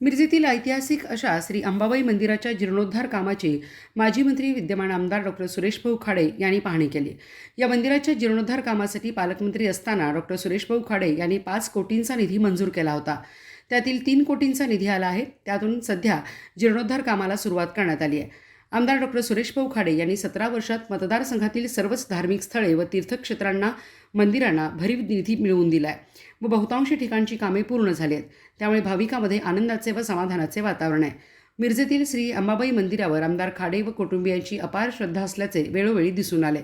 मिरजेतील ऐतिहासिक अशा श्री अंबाबाई मंदिराच्या जीर्णोद्धार कामाची माजी मंत्री विद्यमान आमदार डॉक्टर सुरेश भाऊ खाडे यांनी पाहणी केली. या मंदिराच्या जीर्णोद्धार कामासाठी पालकमंत्री असताना डॉक्टर सुरेश भाऊ खाडे यांनी पाच कोटींचा निधी मंजूर केला होता. त्यातील तीन कोटींचा निधी आला आहे. त्यातून सध्या जीर्णोद्धार कामाला सुरुवात करण्यात आली आहे. आमदार डॉक्टर सुरेश भाऊ खाडे यांनी सतरा वर्षात मतदारसंघातील सर्वच धार्मिक स्थळे व तीर्थक्षेत्रांना मंदिरांना भरीव निधी मिळवून दिला आहे व बहुतांश ठिकाणची कामे पूर्ण झाली आहेत त्यामुळे भाविकांमध्ये आनंदाचे व समाधानाचे वातावरण आहे. मिरजेतील श्री अंबाबाई मंदिरावर आमदार खाडे व कुटुंबियांची अपार श्रद्धा असल्याचे वेळोवेळी दिसून आले.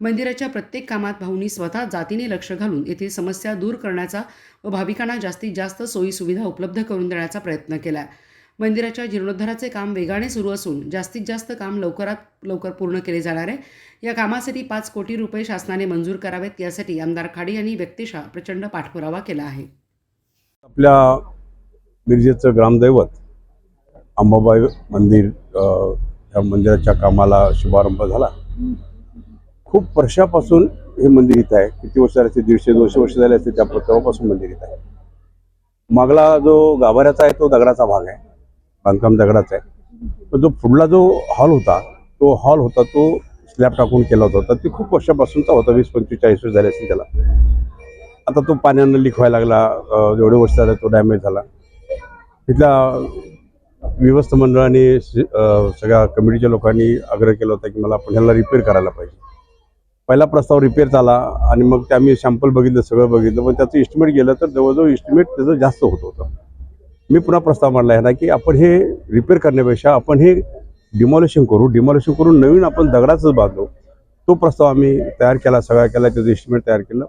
मंदिराच्या प्रत्येक कामात भाऊंनी स्वतः जातीने लक्ष घालून येथील समस्या दूर करण्याचा व भाविकांना जास्तीत जास्त सोयीसुविधा उपलब्ध करून देण्याचा प्रयत्न केला आहे मंदिराच्या जीर्णोद्धाराचे काम वेगाने सुरू असून जास्तीत जास्त काम लवकरात लवकर पूर्ण केले जाणार आहे. या कामासाठी पाच कोटी रुपये शासनाने मंजूर करावेत यासाठी आमदार खाडे यांनी व्यक्तिशः प्रचंड पाठपुरावा केला आहे. आपल्या मिरजेचं ग्रामदैवत अंबाबाई मंदिर या मंदिराच्या कामाला शुभारंभ झाला. खूप वर्षापासून हे मंदिर इथं आहे. किती वर्ष झाले दीडशे दोनशे वर्ष झाले असते त्या तेव्हापासून मंदिर इथं आहे. मागला जो गाभाऱ्याचा आहे तो दगडाचा भाग आहे. बांधकाम दगडाच आहे. पण जो पुढला जो हॉल होता तो हॉल होता तो स्लॅब टाकून केला होता. तर ते खूप वर्षापासूनचा होता वीस पंचवीस चाळीस वर्ष झाले असतील त्याला. आता तो पाण्यानं लीक व्हायला लागला जेवढे वर्ष झाले तो डॅमेज झाला. तिथल्या विवस्त मंडळाने सगळ्या कमिटीच्या लोकांनी आग्रह केला होता की मला आपण ह्याला रिपेअर करायला पाहिजे. पहिला प्रस्ताव रिपेअरचा आला आणि मग ते आम्ही सॅम्पल बघितलं सगळं बघितलं. पण त्याचं इस्टिमेट गेलं तर जवळजवळ इस्टिमेट त्याचं जास्त होत होतं. मी पुन्हा प्रस्ताव मांडला आहे ना की आपण हे रिपेअर करण्यापेक्षा आपण हे डिमॉलिशन करू. डिमॉलिशन करून नवीन आपण दगडाचंच बांधू. तो प्रस्ताव आम्ही तयार केला सगळा केला त्याचं एस्टिमेट तयार केलं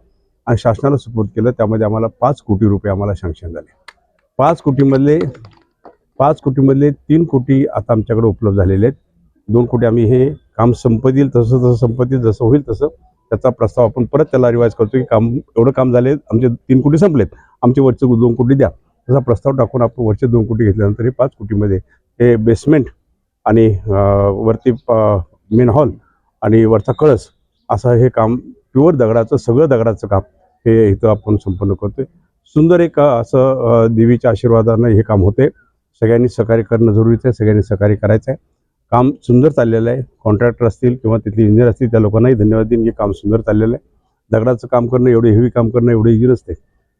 आणि शासनाला सपोर्ट केलं. त्यामध्ये आम्हाला पाच कोटी रुपये आम्हाला सँक्शन झाले. पाच कोटीमधले पाच कोटीमधले तीन कोटी आता आमच्याकडे उपलब्ध झालेले आहेत. दोन कोटी आम्ही हे काम संपतील तसं तसं संपतील जसं होईल तसं त्याचा प्रस्ताव आपण परत त्याला रिवाईज करतो की काम एवढं काम झाले आमचे तीन कोटी संपलेत. आमचे वरचे दोन कोटी द्या. तसा प्रस्ताव टाकून आपण वरचे दोन कोटी घेतल्यानंतर हे पाच कोटीमध्ये हे बेसमेंट आणि वरती मेन हॉल आणि वरचा कळस असं हे काम प्युअर दगडाचं सगळं दगडाचं काम हे इथं आपण संपन्न करतोय. सुंदर एक असं देवीच्या आशीर्वादानं हे काम होते सगळ्यांनी सहकार्य करणं जरुरीचं आहे सगळ्यांनी सहकार्य करायचं आहे काम सुंदर चाललेलं आहे. कॉन्ट्रॅक्टर असतील किंवा तिथले इंजिनियर असतील त्या लोकांनाही धन्यवाद देईन. की काम सुंदर चाललेलं आहे. दगडाचं काम करणं एवढं हेवी काम करणं एवढं इझी नसते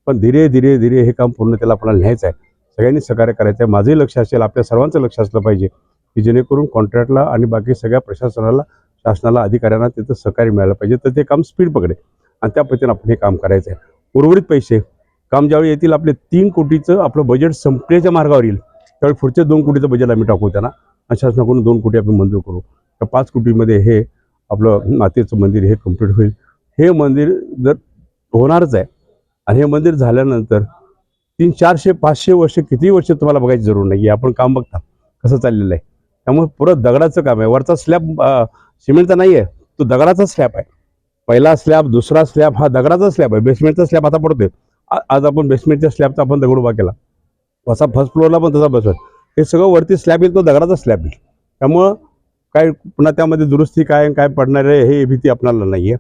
पण धीरे धीरे धीरे हे काम पूर्ण त्याला आपल्याला न्यायचं आहे. सगळ्यांनी सहकार्य करायचं आहे. माझंही लक्ष असेल आपल्या सर्वांचं लक्ष असलं पाहिजे की जेणेकरून कॉन्ट्रॅक्टला आणि बाकी सगळ्या प्रशासनाला शासनाला अधिकाऱ्यांना तिथं सहकार्य मिळालं पाहिजे. तर ते काम स्पीड पकडेल आणि त्या पद्धतीने आपण हे काम करायचं आहे. उर्वरित पैसे. काम ज्यावेळी येतील आपले तीन कोटीचं आपलं बजेट संपण्याच्या मार्गावर येईल. त्यावेळी पुढचे दोन कोटीचं बजेट आम्ही टाकू त्यांना. आणि शासनाकडून दोन कोटी आपण मंजूर करू. तर पाच कोटीमध्ये हे आपलं मातेचं मंदिर हे कंप्लीट होईल. हे मंदिर जर होणारच आहे आणि हे मंदिर झाल्यानंतर तीन चारशे पाचशे वर्ष किती वर्ष तुम्हाला बघायची जरूर नाही. आहे आपण काम बघता कसं चाललेलं आहे. त्यामुळे पुरं दगडाचं काम आहे. वरचा स्लॅब सिमेंटचा नाही आहे तो दगडाचा स्लॅब आहे. पहिला स्लॅब दुसरा स्लॅब हा दगडाचा स्लॅब आहे. बेसमेंटचा स्लॅब आता पडतोय. आज आपण बेसमेंटच्या स्लॅबचा आपण दगड उभा केला. असा फर्स्ट फ्लोअरला पण तसा बसवत हे सगळं वरती स्लॅब येईल तो दगडाचा स्लॅब येईल. त्यामुळं काय पुन्हा त्यामध्ये दुरुस्ती काय काय पडणार आहे हे भीती आपणाला नाही आहे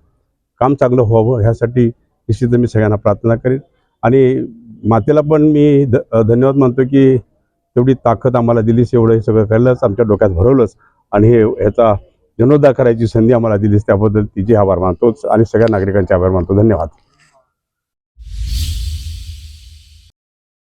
काम चांगलं व्हावं. ह्यासाठी निश्चित मी सगळ्यांना प्रार्थना करेन. आणि मातेला पण मी ध धन्यवाद मानतो की तेवढी ताकद आम्हाला दिलीस एवढं हे सगळं केलंच आमच्या डोक्यात भरवलंच आणि हे ह्याचा जीर्णोद्धार करायची संधी आम्हाला दिलीस त्याबद्दल तिचे आभार मानतोच आणि सगळ्या नागरिकांचे आभार मानतो. धन्यवाद.